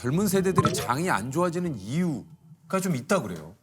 젊은 세대들이 장이 안 좋아지는 이유가 좀 있다 그래요.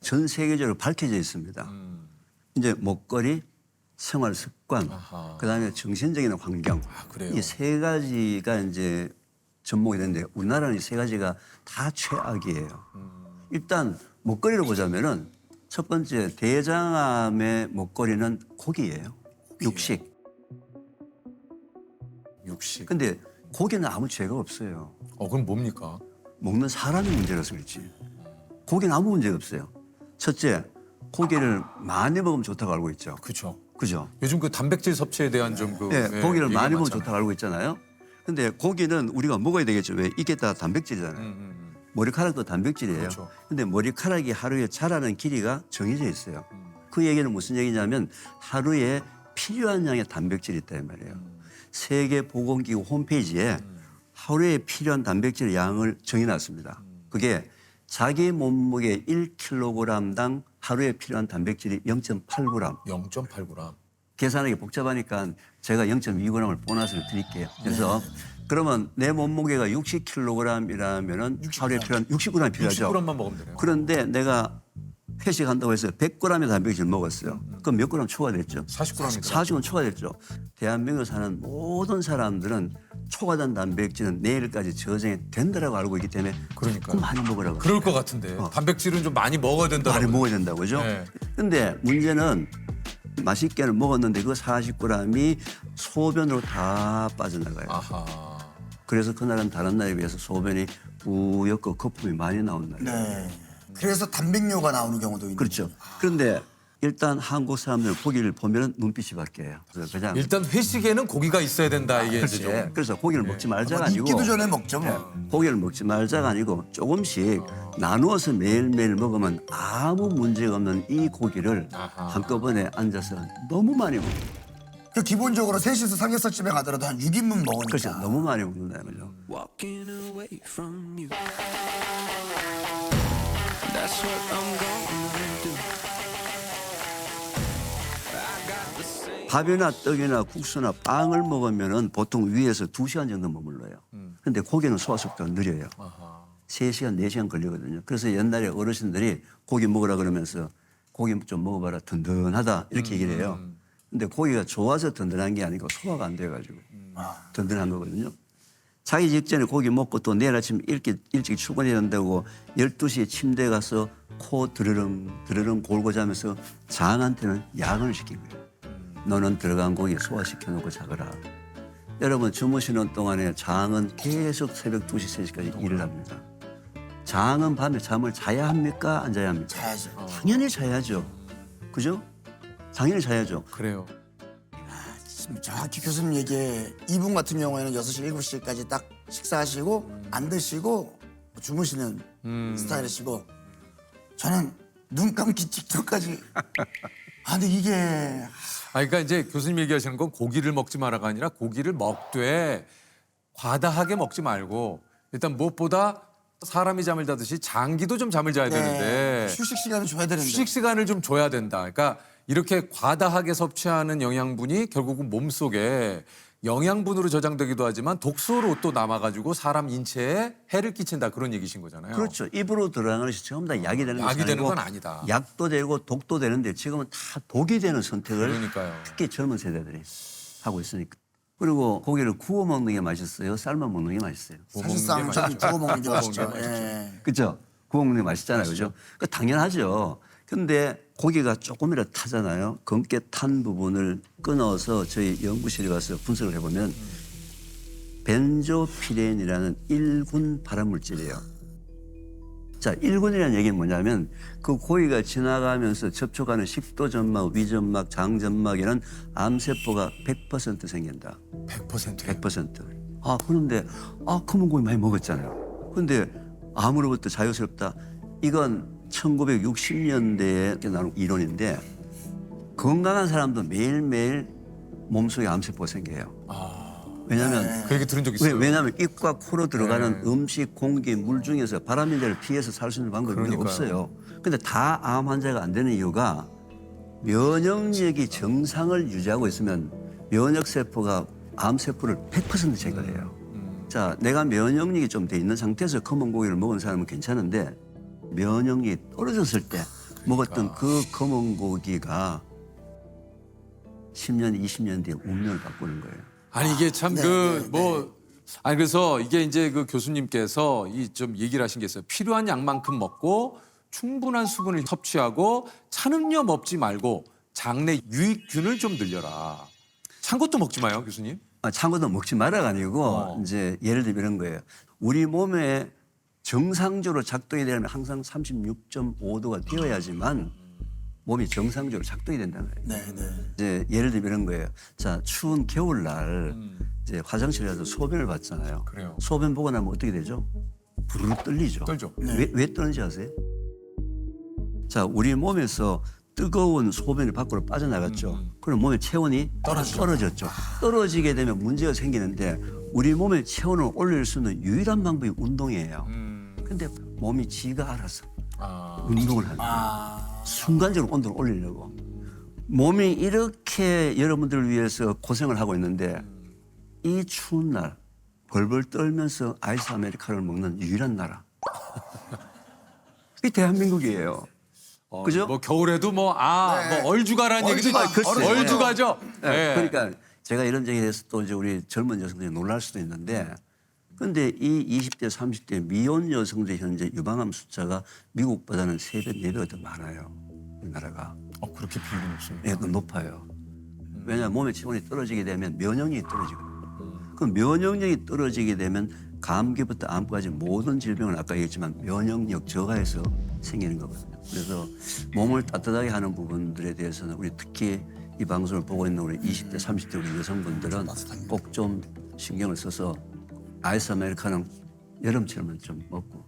전 세계적으로 밝혀져 있습니다. 음. 이제 먹거리, 생활 습관, 아하. 그다음에 정신적인 환경 아, 그래요? 이세 가지가 이제 접목이 되는데 우리나라는 이 세 가지가 다 최악이에요. 음. 일단 먹거리로 보자면은 첫 번째 대장암의 먹거리는 고기예요. 육식. 육식. 근데 고기는 아무 죄가 없어요. 어 그럼 뭡니까? 먹는 사람이 문제라서 그렇지. 고기는 아무 문제가 없어요. 첫째, 고기를 많이 먹으면 좋다고 알고 있죠. 그렇죠. 그죠? 요즘 그 단백질 섭취에 대한 좀그 예, 고기를 많이 먹으면. 좋다고 알고 있잖아요. 근데 고기는 우리가 먹어야 되겠죠. 왜? 이게 다 단백질이잖아요. 음, 음, 음. 머리카락도 단백질이에요. 그렇죠. 근데 머리카락이 하루에 자라는 길이가 정해져 있어요. 음. 그 얘기는 무슨 얘기냐면 하루에 필요한 양의 단백질이 있단 말이에요. 음. 세계 보건기구 홈페이지에 하루에 필요한 단백질 양을 정해놨습니다. 음. 그게 자기 몸무게 1kg당 하루에 필요한 단백질이 0.8g. 0.8g. 계산하기 복잡하니까 제가 0.2g을 보너스를 드릴게요. 그래서 그러면 내 몸무게가 60kg이라면은 하루에 필요한 60g 필요하죠. 60g만 먹으면 되네요. 그런데 내가 회식한다고 해서 100g의 단백질 먹었어요. 그럼 몇 g 초과됐죠? 40g 이더라고요. 40g 초과됐죠. 대한민국 사는 모든 사람들은 초과된 단백질은 내일까지 저장이 된다라고 알고 있기 때문에 그러니까요. 조금 많이 먹으라고. 그럴 것 같은데 단백질은 좀 많이 먹어야 된다. 많이 먹어야 된다고 그죠? 네. 근데 문제는 맛있게는 먹었는데 그 40g이 소변으로 다 빠져나가요. 아하. 그래서 그날은 다른 날에 비해서 소변이 뿌옇고 거품이 많이 나온 날이에요. 네. 그래서 단백뇨가 나오는 경우도 있는 그렇죠. 그런데 일단 한국 사람들 고기를 보면 눈빛이 바뀌어요. 그래서 그냥 일단 회식에는 고기가 있어야 된다 이게 이제 그렇지. 좀. 그래서 고기를 먹지 말자가 뭐 아니고 입기도 전에 먹죠 뭐. 고기를 먹지 말자가 아니고 조금씩 나누어서 매일매일 먹으면 아무 문제가 없는 이 고기를 아하. 한꺼번에 앉아서 너무 많이 먹어요. 그 기본적으로 셋이서 삼겹살집에 가더라도 한 6인분 먹으니까. 그렇죠. 너무 많이 먹는다는 거죠. walking away from you. 밥이나 떡이나 국수나 빵을 먹으면은 보통 위에서 두시간 정도 머물러요. 근데 고기는 소화 속도가 느려요. 세시간네시간 걸리거든요. 그래서 옛날에 어르신들이 고기 먹으라 그러면서 고기 좀 먹어봐라 든든하다 이렇게 얘기를 해요. 근데 고기가 좋아서 든든한 게 아니고 소화가 안 돼가지고 든든한 거거든요. 자기 직전에 고기 먹고 또 내일 아침 일찍, 일찍 출근해야 된다고 12시에 침대에 가서 코 드르릉 드르릉 골고 자면서 장한테는 야근을 시킨 거예요. 너는 들어간 고기 소화시켜 놓고 자거라. 여러분 주무시는 동안에 장은 계속 새벽 2시, 3시까지 일을 합니다. 장은 밤에 잠을 자야 합니까? 안 자야 합니까? 자야죠. 당연히 자야죠. 그죠? 당연히 자야죠. 그래요. 지금 정확히 교수님 얘기에 이분 같은 경우에는 6시, 7시까지 딱 식사하시고 안 드시고 주무시는 음. 스타일이시고 저는 눈 감기 직전까지 아 근데 이게 아, 그러니까 이제 교수님 얘기하시는 건 고기를 먹지 마라가 아니라 고기를 먹되 과다하게 먹지 말고 일단 무엇보다 사람이 잠을 자듯이 장기도 좀 잠을 자야 되는데 네, 휴식 시간을 줘야 되는데 휴식 시간을 좀 줘야 된다. 그러니까 이렇게 과다하게 섭취하는 영양분이 결국은 몸 속에 영양분으로 저장되기도 하지만 독소로 또 남아가지고 사람 인체에 해를 끼친다 그런 얘기신 거잖아요. 그렇죠. 입으로 들어가는 것이 전부 다 약이 되는 약이 되는 건 아니다. 약도 되고 독도 되는데 지금은 다 독이 되는 선택을 그러니까요. 특히 젊은 세대들이 하고 있으니까. 그리고 고기를 구워 먹는 게 맛있어요. 삶아 먹는 게 맛있어요. 사실상 저는 구워 먹는 게 맛있죠. 구워 먹는 게 예. 그죠? 구워 먹는 게 맛있잖아요. 그죠? 그 당연하죠. 근데 고기가 조금이라도 타잖아요. 검게 탄 부분을 끊어서 저희 연구실에 가서 분석을 해보면 벤조피렌이라는 일군 발암물질이에요. 자, 일군이라는 얘기는 뭐냐면 그 고기가 지나가면서 접촉하는 식도 점막, 위점막, 장점막에는 암세포가 100% 생긴다. 100%예요. 100%. 아, 그런데, 아, 검은 고기 많이 먹었잖아요. 근데 암으로부터 자유스럽다. 이건 1960년대에 나온 이론인데 건강한 사람도 매일매일 몸속에 암세포가 생겨요. 왜냐하면 그 얘기 들은 적 왜, 있어요. 왜냐하면 입과 코로 들어가는 네. 음식, 공기, 물 중에서 바람인자를 피해서 살 수 있는 방법이 그러니까요. 없어요. 근데 다 암 환자가 안 되는 이유가 면역력이 정상을 유지하고 있으면 면역 세포가 암 세포를 100% 제거해요. 자, 내가 면역력이 좀 돼 있는 상태에서 검은 고기를 먹은 사람은 괜찮은데 면역력이 떨어졌을 때 먹었던 그 검은 고기가 10년, 20년 뒤에 운명을 바꾸는 거예요. 아니 이게 참 네, 그 네, 뭐 아니 그래서 이게 이제 그 교수님께서 이 좀 얘기를 하신 게 있어요. 필요한 양만큼 먹고 충분한 수분을 섭취하고 찬 음료 먹지 말고 장내 유익균을 좀 늘려라. 찬 것도 먹지 마요, 교수님. 아, 찬 것도 먹지 말아가 아니고 어. 이제 예를 들면 이런 거예요. 우리 몸에 정상적으로 작동이 되려면 항상 36.5도가 되어야지만 몸이 정상적으로 작동이 된다는 거예요. 네, 네. 이제 예를 들면 이런 거예요. 자, 추운 겨울날 이제 화장실에 가서 소변을 봤잖아요. 그래요. 소변 보고 나면 어떻게 되죠? 부르르 떨리죠. 떨죠. 왜, 왜 떨는지 아세요? 자, 우리 몸에서 뜨거운 소변이 밖으로 빠져나갔죠. 그럼 몸의 체온이 떨어졌죠. 떨어지게 되면 문제가 생기는데 우리 몸의 체온을 올릴 수 있는 유일한 방법이 운동이에요. 근데 몸이 지가 알아서 아, 운동을 하는 거예요. 순간적으로 온도를 올리려고. 몸이 이렇게 여러분들을 위해서 고생을 하고 있는데 이 추운 날 벌벌 떨면서 아이스 아메리카노를 먹는 유일한 나라. 이 대한민국이에요. 어, 그죠? 뭐 겨울에도 뭐 아, 네. 뭐 얼주가라는 얘기도 얼주가, 있- 글쎄요. 얼주가죠. 네, 네. 그러니까 제가 이런 얘기에 대해서 또 이제 우리 젊은 여성들이 놀랄 수도 있는데 근데 이 20대, 30대 미혼 여성들 현재 유방암 숫자가 미국보다는 세 배 네배가더 많아요. 우리나라가. 어, 그렇게 비율이 높습니다. 예, 그 높아요. 왜냐하면 몸의 체온이 떨어지게 되면 면역력이 떨어지거든요. 그럼 면역력이 떨어지게 되면 감기부터 암까지 모든 질병을 아까 얘기했지만 면역력 저하에서 생기는 거거든요. 그래서 몸을 따뜻하게 하는 부분들에 대해서는 우리 특히 이 방송을 보고 있는 우리 20대, 30대 우리 여성분들은 꼭 좀 신경을 써서 아이스 아메리카노 여름처럼 좀 먹고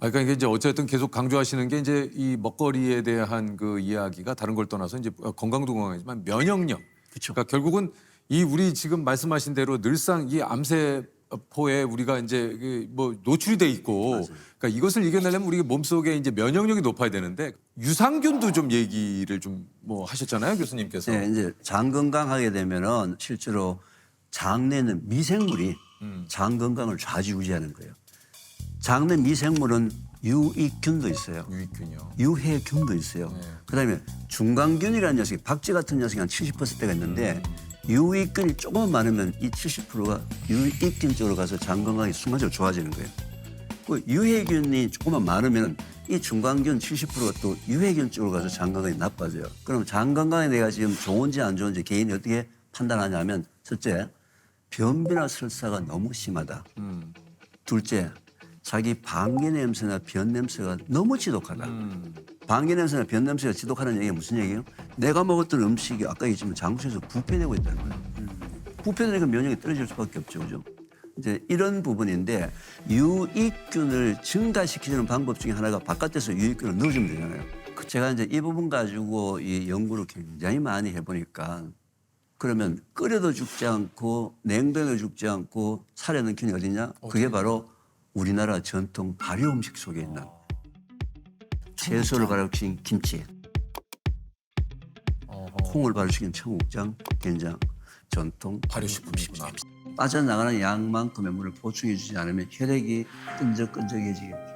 아, 그러니까 이게 이제 어쨌든 계속 강조하시는 게 이제 이 먹거리에 대한 그 이야기가 다른 걸 떠나서 이제 건강도 건강이지만 면역력. 그쵸. 그러니까 결국은 이 우리 지금 말씀하신 대로 늘상 이 암세 포에 우리가 이제 그뭐 노출이 돼 있고 그러니까 이것을 이겨내려면 우리 몸속에 이제 면역력이 높아야 되는데 유산균도 좀 얘기를 좀 뭐 하셨잖아요, 교수님께서. 네, 이제 장 건강하게 되면은 실제로 장내는 미생물이 장 건강을 좌지우지하는 거예요. 장내 미생물은 유익균도 있어요. 유익균이요. 유해균도 있어요. 그다음에 중간균이라는 녀석이 박쥐 같은 녀석이 한 70%가 있는데 유익균이 조금만 많으면 이 70%가 유익균 쪽으로 가서 장 건강이 순간적으로 좋아지는 거예요. 그 유해균이 조금만 많으면 이 중간균 70%가 또 유해균 쪽으로 가서 장 건강이 나빠져요. 그럼 장 건강에 내가 지금 좋은지 안 좋은지 개인이 어떻게 판단하냐면 첫째, 변비나 설사가 너무 심하다. 둘째, 자기 방귀 냄새나 변 냄새가 너무 지독하다. 방귀 냄새나 변 냄새가 지독하는 얘기가 무슨 얘기예요? 내가 먹었던 음식이 아까 얘기했지만 장소에서 부패되고 있다는 거예요. 부패되니까 면역이 떨어질 수밖에 없죠, 그죠? 이제 이런 부분인데 유익균을 증가시키는 방법 중에 하나가 바깥에서 유익균을 넣어주면 되잖아요. 그 제가 이제 이 부분 가지고 이 연구를 굉장히 많이 해보니까 그러면 끓여도 죽지 않고 냉동해도 죽지 않고 살아있는 균이 어디냐? 그게 바로 우리나라 전통 발효 음식 속에 있는 채소를 발효시킨 김치, 콩을 발효시킨 청국장, 된장, 전통 발효식품이구나. 빠져나가는 양만큼의 물을 보충해 주지 않으면 혈액이 끈적끈적해지겠죠.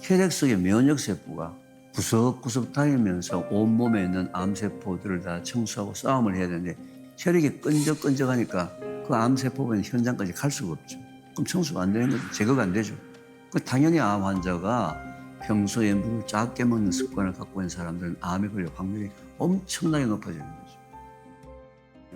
혈액 속의 면역 세포가 구석구석 다니면서 온몸에 있는 암세포들을 다 청소하고 싸움을 해야 되는데 혈액이 끈적끈적하니까 그 암세포가 현장까지 갈 수가 없죠. 그럼 청소가 안 되는 거죠. 제거가 안 되죠. 그 당연히 암 환자가 평소에 물을 작게 먹는 습관을 갖고 있는 사람들은 암에 걸릴 확률이 엄청나게 높아지는 거죠.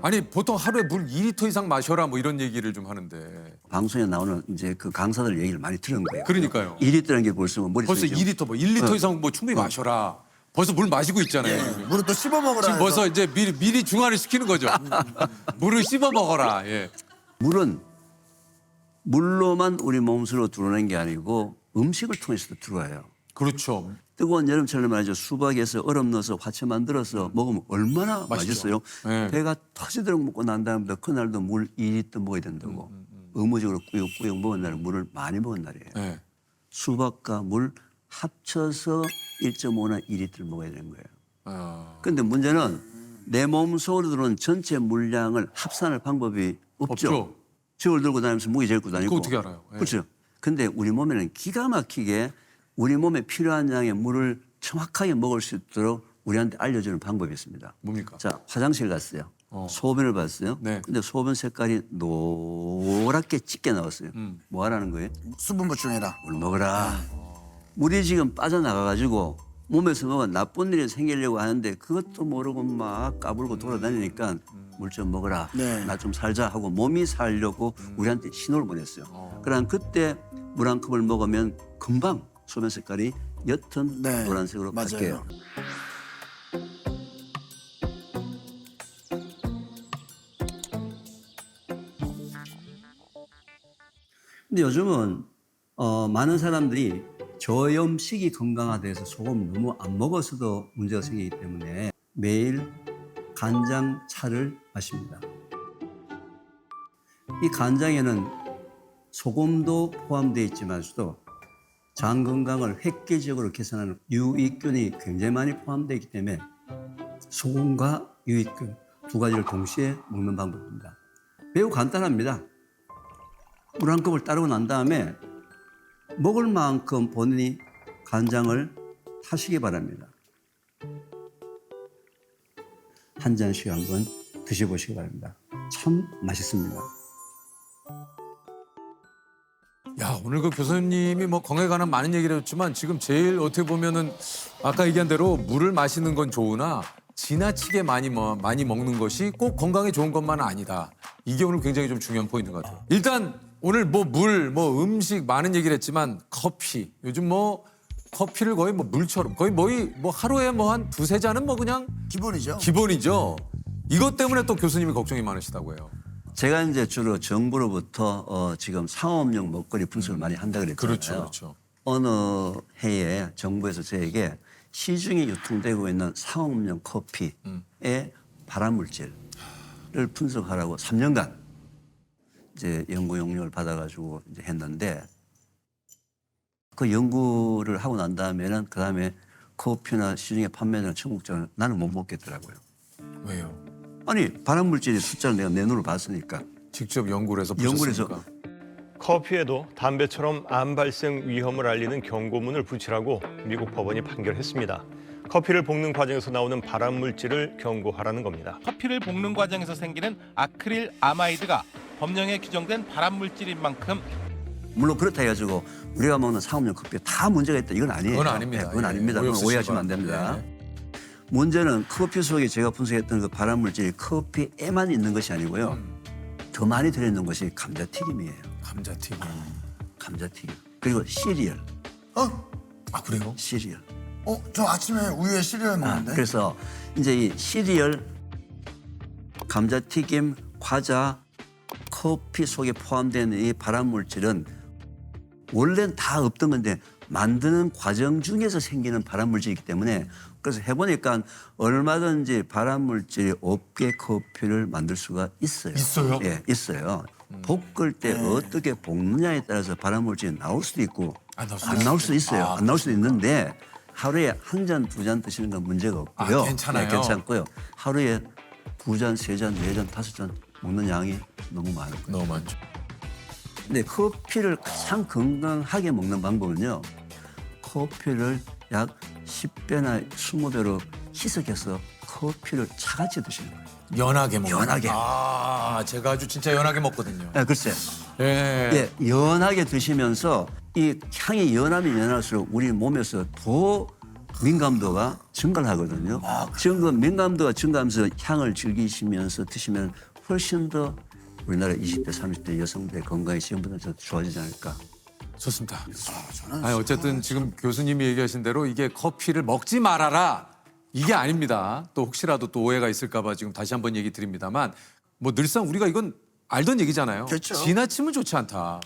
아니 보통 하루에 물 2리터 이상 마셔라 뭐 이런 얘기를 좀 하는데 방송에 나오는 이제 그 강사들 얘기를 많이 들은 거예요. 그러니까요. 1리터라는 게 벌써 뭐 벌써 머릿속에 2리터 뭐 1리터 이상 뭐 충분히 마셔라. 벌써 물 마시고 있잖아요. 물을 또 씹어 먹으라. 지금 해서. 벌써 이제 미리 미리 중화를 시키는 거죠. 물을 씹어 먹어라. 예. 물은 물로만 우리 몸속으로 들어오는 게 아니고 음식을 통해서도 들어와요. 그렇죠. 뜨거운 여름철에 말이죠. 수박에서 얼음 넣어서 화채 만들어서 먹으면 얼마나 맛있죠. 맛있어요. 네. 배가 터지도록 먹고 난 다음에 그날도 물 2리터 먹어야 된다고. 의무적으로 꾸역꾸역 먹은 날은 물을 많이 먹은 날이에요. 예. 수박과 물 합쳐서 1.5나 2리터를 먹어야 되는 거예요. 아, 근데 문제는 내 몸 속으로 들어오는 전체 물량을 합산할 방법이 없죠. 없죠. 저울 들고 다니면서 무기 들고 다니고. 그거 어떻게 알아요? 예. 그렇죠. 근데 우리 몸에는 기가 막히게 우리 몸에 필요한 양의 물을 정확하게 먹을 수 있도록 우리한테 알려주는 방법이 있습니다. 뭡니까? 자, 화장실 갔어요. 어. 소변을 봤어요. 네. 근데 소변 색깔이 노랗게 짙게 나왔어요. 음. 뭐 하라는 거예요? 수분 보충해라. 물 먹어라. 물이 지금 빠져나가가지고 몸에서 뭐가 나쁜 일이 생기려고 하는데 그것도 모르고 막 까불고 돌아다니니까 물 좀 먹어라. 네. 나 좀 살자 하고 몸이 살려고 우리한테 신호를 보냈어요. 그럼 그때 물 한 컵을 먹으면 금방 소변 색깔이 옅은 네. 노란색으로 맞아요. 바뀌어요. 근데 요즘은 어, 많은 사람들이 저염식이 건강하다 해서 소금 너무 안 먹어서도 문제가 생기기 때문에 매일 간장 차를 마십니다. 이 간장에는 소금도 포함되어 있지만서도 장 건강을 획기적으로 개선하는 유익균이 굉장히 많이 포함되어 있기 때문에 소금과 유익균 두 가지를 동시에 먹는 방법입니다. 매우 간단합니다. 물 한 컵을 따르고 난 다음에 먹을 만큼 본인이 간장을 타시기 바랍니다. 한 잔씩 한번 드셔보시기 바랍니다. 참 맛있습니다. 오늘 그 교수님이 뭐 건강에 관한 많은 얘기를 했지만 지금 제일 어떻게 보면은 아까 얘기한 대로 물을 마시는 건 좋으나 지나치게 많이 뭐 많이 먹는 것이 꼭 건강에 좋은 것만은 아니다. 이게 오늘 굉장히 좀 중요한 포인트인 것 같아요. 일단 오늘 뭐 물, 뭐 음식 많은 얘기를 했지만 커피 요즘 뭐 커피를 거의 뭐 물처럼 거의 뭐이 뭐 하루에 뭐 한 두세 잔은 뭐 그냥 기본이죠. 기본이죠. 이것 때문에 또 교수님이 걱정이 많으시다고 해요. 제가 이제 주로 정부로부터 어, 지금 상업용 먹거리 분석을 많이 한다 그랬잖아요. 그렇죠, 그렇죠. 어느 해에 정부에서 저에게 시중에 유통되고 있는 상업용 커피의 음. 발암물질을 분석하라고 3년간 이제 연구 용역을 받아가지고 이제 했는데 그 연구를 하고 난 다음에는 그 다음에 커피나 시중에 판매되는 청국장을 나는 못 먹겠더라고요. 왜요? 아니 발암물질의 숫자를 내가 내 눈으로 봤으니까 직접 연구를 해서 연구를 해서 보셨으니까. 커피에도 담배처럼 암 발생 위험을 알리는 경고문을 붙이라고 미국 법원이 판결했습니다. 커피를 볶는 과정에서 나오는 발암 물질을 경고하라는 겁니다. 커피를 볶는 과정에서 생기는 아크릴 아마이드가 법령에 규정된 발암 물질인 만큼 물론 그렇다 해가지고 우리가 먹는 상업용 커피에 다 문제가 있다 이건 아니에요. 그건 아닙니다. 네, 그건 예, 아닙니다. 오해 그건 오해하시면 안 됩니다. 바랍니다. 문제는 커피 속에 제가 분석했던 그 발암 물질이 커피에만 있는 것이 아니고요. 음. 더 많이 들어있는 것이 감자튀김이에요. 감자튀김. 감자튀김. 그리고 시리얼, 어? 아 그래요? 시리얼. 어? 저 아침에 우유에 시리얼 아, 먹는데. 그래서 이제 이 시리얼, 감자튀김, 과자, 커피 속에 포함되는 이 발암 물질은 원래는 다 없던 건데 만드는 과정 중에서 생기는 발암 물질이기 때문에 그래서 해보니까 얼마든지 발암 물질이 없게 커피를 만들 수가 있어요. 있어요? 예, 있어요. 볶을 때 어떻게 볶느냐에 따라서 발암 물질이 나올 수도 있고 안 나올 수도 안 나올 수도 있어요. 아, 안 나올 수도 있는데 하루에 한 잔, 두 잔 드시는 건 문제가 없고요. 아, 괜찮아요? 네, 괜찮고요. 하루에 두 잔, 세 잔, 네 잔, 다섯 잔 먹는 양이 너무 많은 거예요. 너무 많죠. 근데 커피를 가장 건강하게 먹는 방법은요. 커피를 약 10배나 20배로 희석해서 커피를 차같이 드시는 거예요. 연하게 먹는. 연하게. 아 제가 아주 진짜 연하게 먹거든요. 아, 글쎄. 예. 예, 연하게 드시면서 이 향이 연하면 연할수록 우리 몸에서 더 민감도가 증가를 하거든요. 증가, 민감도가 증가하면서 향을 즐기시면서 드시면 훨씬 더 우리나라 20대, 30대 여성들의 건강이 지금보다 더 좋아지지 않을까. 좋습니다. 아니 어쨌든 지금 교수님이 얘기하신 대로 이게 커피를 먹지 말아라 이게 아닙니다. 또 혹시라도 또 오해가 있을까봐 지금 다시 한번 얘기 드립니다만 뭐 늘상 우리가 이건 알던 얘기잖아요. 그렇죠. 지나치면 좋지 않다.